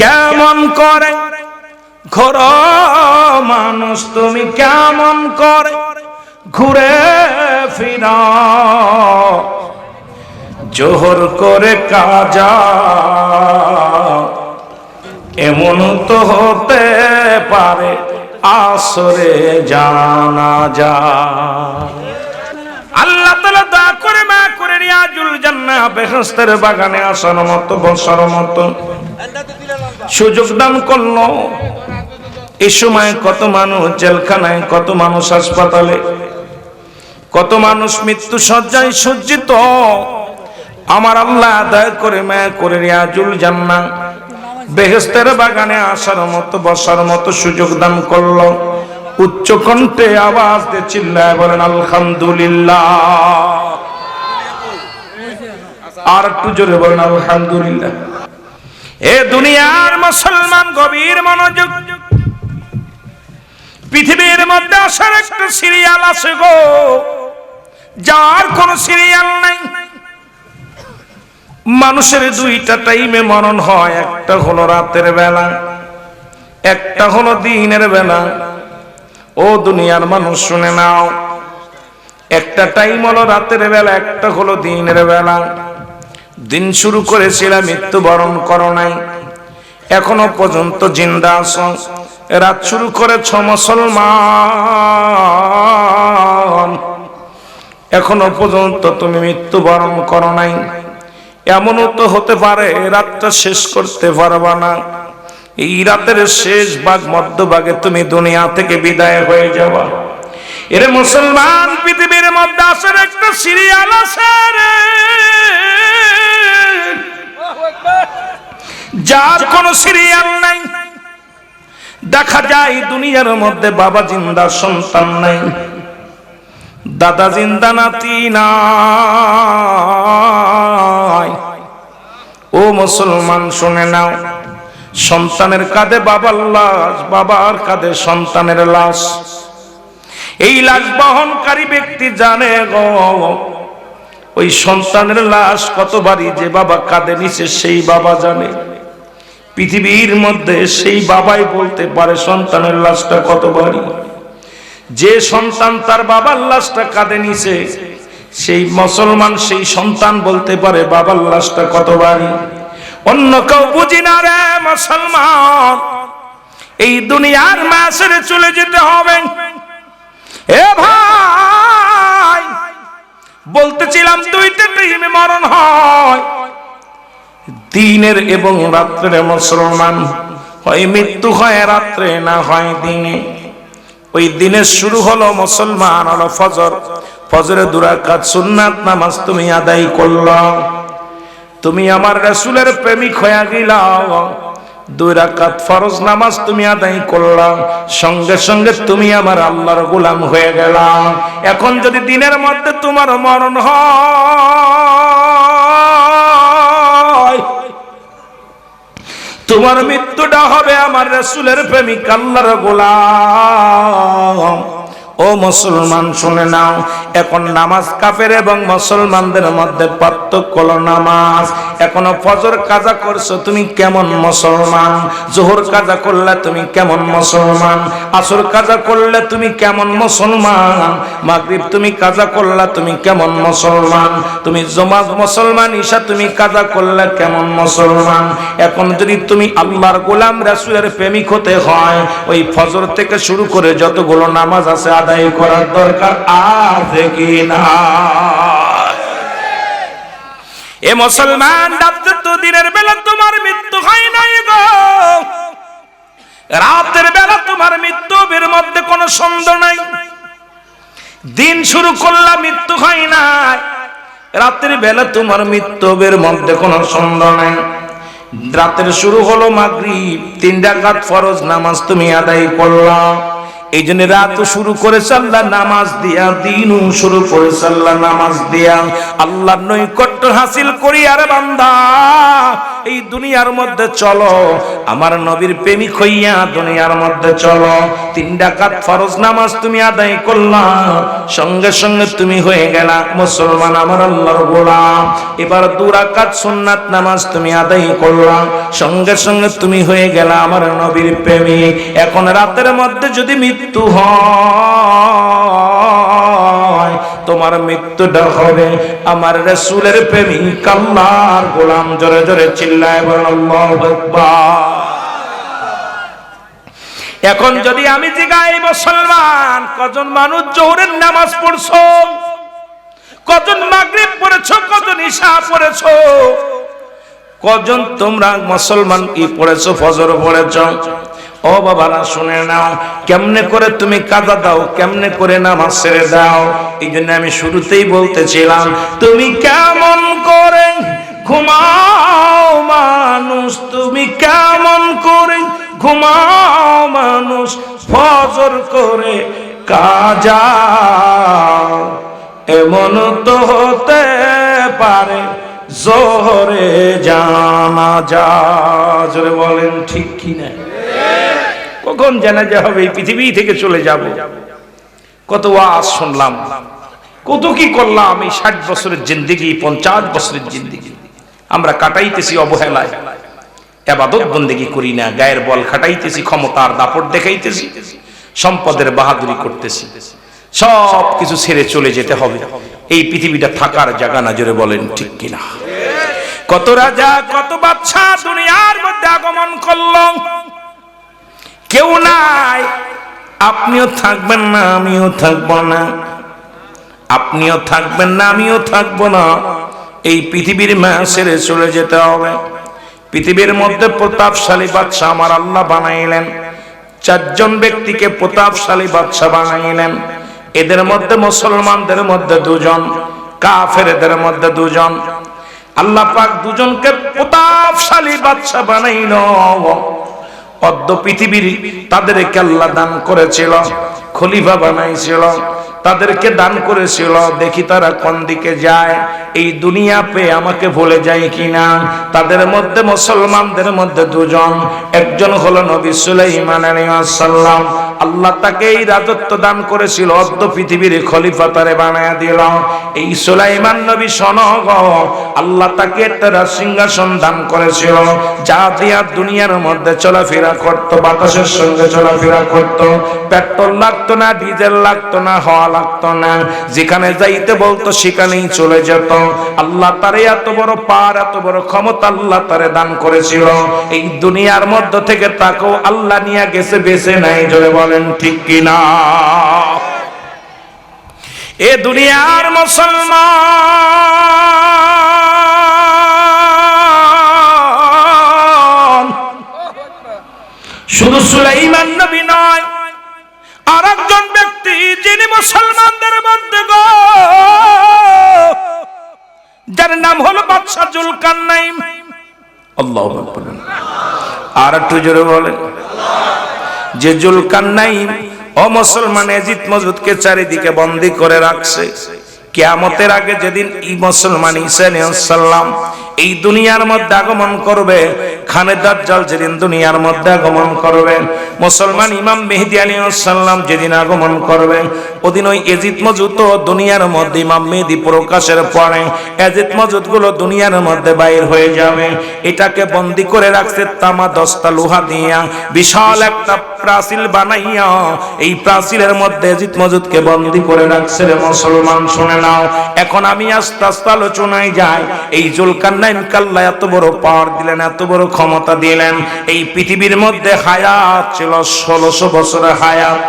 কেমন করে? ঘোর মানুষ, তুমি কেমন করে? ঘুরে ফিরা। জোহর করে কাজা। এমন তো হতে পারে আসরে জানা যা। আল্লাহ তালা দয়া করে মা করে রিয়াজুল জান্না বেহস্তের বাগানে আসার মতো, বসার মতো। সুযোগ দান করল। এই সময় কত মানুষ জেলখানায়, কত মানুষ হাসপাতালে, কত মানুষ মৃত্যু সজ্জায় সজ্জিত। আমার আল্লাহ দয়া করে মায়া করে রিয়াজুল জান্না বেহেস্তের বাগানে আসার মতো, বসার মতো সুযোগ দান করল। উচ্চ কণ্ঠে আওয়াজ দিয়ে চিল্লায় বলেন, আলহামদুলিল্লাহ। আর একটু জোরে বলেন, আলহামদুলিল্লাহ। এ দুনিয়ার মুসলমান গভীর মনোযোগ। পৃথিবীর মধ্যে আসার একটা সিরিয়াল আছে গো। যার কোন সিরিয়াল নাই। মানুষের দুইটা টাইমে মরণ হয়। একটা হলো রাতের বেলা, একটা হলো দিনের বেলা। ও দুনিয়ার মানুষ, শুনে নাও। একটা টাইম হলো রাতের বেলা, একটা হলো দিনের বেলা। দিন শুরু করেছিলাম মৃত্যুবরণ করো নাই। এখনও পর্যন্ত জিন্দা আছো। রাত শুরু করেছ, মুসলমান। এখনও পর্যন্ত তুমি মৃত্যুবরণ করো নাই। এমনও তো হতে পারে, রাতটা শেষ করতে পারবা না। এই রাতের শেষ ভাগ, মধ্যভাগে তুমি দুনিয়া থেকে বিদায় হয়ে যাবা। এর মুসলমান, পৃথিবীর মধ্যে আসার একটা সিরিয়াল আছে রে। যার কোন সিরিয়াল নাই। দেখা যায় দুনিয়ার মধ্যে বাবা জিন্দা, সন্তান নাই। দাদা জিন্দা, নাতি নাই। ও মুসলমান, শুনে নাও। সন্তানের কাঁধে বাবার লাশ, বাবার কাঁধে সন্তানের লাশ। এই লাশ বহনকারী ব্যক্তি জানে গো, ওই সন্তানের লাশ কতবারই যে বাবা কাঁধে নিছে সেই বাবা জানে। পৃথিবীর মধ্যে সেই বাবাই বলতে পারে সন্তানের লাশটা কতবারই যে সন্তান তার বাবার লাশটা কাঁধে নিছে, সেই মুসলমান সেই সন্তান বলতে পারে বাবার লাশটা কত কতবারই অন্য কেউ বুঝি না রে মুসলমান, এই দুনিয়ার মাসের চলে যেতে হবে। এ ভাই, বলতেছিলাম দুইটা টাইমে মরণ হয়। দিনের এবং রাত্রের মুসলমান। হয় মৃত্যু হয় রাত্রে না হয় দিনে। ওই দিনের শুরু হলো মুসলমান, হলো ফজর। ফজরে দুরাকাত সুন্নাত নামাজ তুমি আদায় করলাম তুমি আমার রাসূলের প্রেমিক হয়ে গেলাম দুই রাকাত ফরজ নামাজ তুমি আদায় করলাম সঙ্গে সঙ্গে তুমি আমার আল্লাহর গোলাম হয়ে গেলাম এখন যদি দিনের মধ্যে তোমার মরণ হয় তোমার মৃত্যুটা হবে আমার রাসূলের প্রেমিক আল্লাহর গোলাম। ও মুসলমান, শুনে নাও। এখন নামাজ কাফের এবং মুসলমানদের মধ্যে পার্থক্য হলো নামাজ। এখনও ফজর কাজা করছ, তুমি কেমন মুসলমান? জোহর কাজা করলে তুমি কেমন মুসলমান? আসর কাজা করলে তুমি কেমন মুসলমান? মাগরিব তুমি কাজা করলে তুমি কেমন মুসলমান? তুমি জমাজ মুসলমান, ঈশা তুমি কাজা করলে কেমন মুসলমান? এখন যদি তুমি আল্লাহর গোলাম রাসূলের প্রেমিক হতে হয়, ওই ফজর থেকে শুরু করে যতগুলো নামাজ আছে আদায় করার দরকার আছে কি না? এ মুসলমান রাত্রে তো দিনের বেলা তোমার মৃত্যু হয় নাই গো। রাতের বেলা তোমার মৃত্যু মৃত্যুর মধ্যে কোনো সন্দেহ নাই। দিন শুরু করলা, মৃত্যু হয় নাই। রাতের বেলা তোমার মৃত্যুর মধ্যে কোনো সন্দেহ নাই। রাতের শুরু হলো মাগরিব, তিন রাকাত ফরজ নামাজ তুমি আদায় করলা। এই জন্য রাত শুরু করে আল্লাহ নামাজ দিয়া দিন শুরু করে আল্লাহ নামাজ দিয়া। আল্লাহ নৈকট্য হাসিল করি আর বান্দা। এই দুনিয়ার মধ্যে চলো। আমার নবীর প্রেমিক হইয়া দুনিয়ার মধ্যে চলো। তিন ডাকাত ফরজ নামাজ তুমি আদায় করলা। সঙ্গে সঙ্গে তুমি হয়ে গেলা মুসলমান আমার আল্লাহর গোলাম। এবার দু রাকাত সুন্নাত নামাজ তুমি আদায় করলা। সঙ্গে সঙ্গে তুমি হয়ে গেলা আমার নবীর প্রেমিক। এখন রাতের মধ্যে যদি মৃত্যু হয় তোমার মৃত্যুটা হবে। আমার রসুলের প্রেমিক আল্লাহর গোলাম জোরে জোরে চিল্লায় বলেন এখন যদি আমি জিগাই, মুসলমান, কজন মানুষ জোহরের নামাজ পড়ছো? কজন মাগরিব পড়েছো? কজন ঈশা পড়েছো? কজন তোমরা মুসলমান কি পড়েছো, ফজর পড়েছো? ও বাবারা, শুনে নাও, কেমনে করে তুমি কাজা দাও, কেমনে করে নামাজ ছেড়ে দাও? এই জন্য আমি শুরুতেই বলতেছিলাম, তুমি কেমন করে ঘুমাও মানুষ, তুমি কেমন করে ঘুমাও মানুষ, ফজর করে কাজা এমন তো হতে পারে, জোহরে জানা যা জোরে বলেন ঠিক কি না কখন জানাজা হবে? এই পৃথিবী থেকে চলে যাব। কত ওয়াজ শুনলাম। কত কি করলাম এই ষাট বছরের জিন্দিগি, পঞ্চাশ বছরের জিন্দিগি। আমরা কাটাইতেছি অবহেলায়। এবাদত বন্দেগি করি না, গায়ের বল খাটাইতেছি, ক্ষমতার দাপট দেখাইতেছি, সম্পদের বাহাদুরি করতেছি। সব কিছু ছেড়ে চলে যেতে হবে। এই পৃথিবীটা থাকার জায়গা না, জোরে বলেন, ঠিক কিনা? কত রাজা, কত বাচ্চা দুনিয়ার মধ্যে আগমন করল। আপনিও থাকবেন না, আমিও থাকব না। আপনিও থাকবেন না, আমিও থাকব না। এই পৃথিবীর মায়া ছেড়ে চলে যেতে হবে। পৃথিবীর মধ্যে প্রতাপশালী বাদশাহ আমার আল্লাহ বানাইলেন। চারজন ব্যক্তিকে প্রতাপশালী বাদশাহ বানাইলেন। এদের মধ্যে মুসলমানদের মধ্যে দুজন, কাফেরদের মধ্যে দুজন। আল্লাহ পাক দুজনকে প্রতাপশালী বাদশাহ বানাইল। পদ্ম পৃথিবীর তাদেরকে আল্লাহ দান করেছিল, খলিফা বানাইছিল, তাদেরকে দান করেছিল। দেখি তারা কোন দিকে যায়, এই দুনিয়া পেয়ে আমাকে ভুলে যায় কিনা? তাদের মধ্যে মুসলমানদের মধ্যে দুজন, একজন হলো নবী সুলাইমান সাল্লাম আল্লাহ তাকে এই রাজত্ব দান করেছিল, অর্ধ পৃথিবীর খলিফা তারে বানায় দিল। এই সুলাইমান নবী সনগ আল্লাহ তাকে একটা সিংহাসন দান করেছিল, যা দিয়া দুনিয়ার মধ্যে চলাফেরা করতো, বাতাসের সঙ্গে চলাফেরা করতো। পেট্রোল লাগতো না, ডিজেল লাগতো না, হওয়া লাগতো না, যেখানে যাইতে বলতো সেখানেই চলে যেত। আল্লাহ তারে এত বড় পার, এত বড় ক্ষমতা আল্লাহ তারে দান করেছিল। এই দুনিয়ার মধ্য থেকে তাকেও আল্লাহ নিয়ে গেছে বেছে নাই, জোরে বলেন, ঠিক কিনা? এ দুনিয়ার মুসলমান। শুধু সুলাইমান নবী নয় আর একজন ব্যক্তি যিনি মুসলমানদের মধ্যে গো, যার নাম হলো বাদশাহ জুলকারনাইন আল্লাহ আর একটু জোরে বলেন। যে জুলকারনাইন ও মুসলমান এজিদ মজুদকে চারিদিকে বন্দি করে রাখছে, কেয়ামতের আগে যেদিন ই মুসলমান ইসালাম এই দুনিয়ার মধ্যে আগমন করবে। খানে দাজ্জাল যেদিন দুনিয়ার মধ্যে আগমন করবে। মুসলমান ইমাম মেহেদি আলী সাল্লাম যেদিন আগমন করবে, ওদিন ওই এজিদ মজুদ দুনিয়ার মধ্যে ইমাম মেহেদি প্রকাশের পরে এজিদ মজুদগুলো দুনিয়ার মধ্যে বাইর হয়ে যাবে। এটাকে বন্দি করে রাখছে তামা দস্তা লোহা দিয়া। বিশাল একটা প্রাচীল বানাইয়া এই প্রাচীলের মধ্যে এজিদ মজুদকে বন্দি করে রাখছে মুসলমান, শুনে নাও। এখন আমি আস্তে আস্তে আলোচনায় যাই। এই জুলকান্নাইন কাল্লা এত বড় পাওয়ার দিলেন, এত বড় ক্ষমতা দিলেন। এই পৃথিবীর মধ্যে হায়াত ছিল ষোলোশো বছরের হায়াত।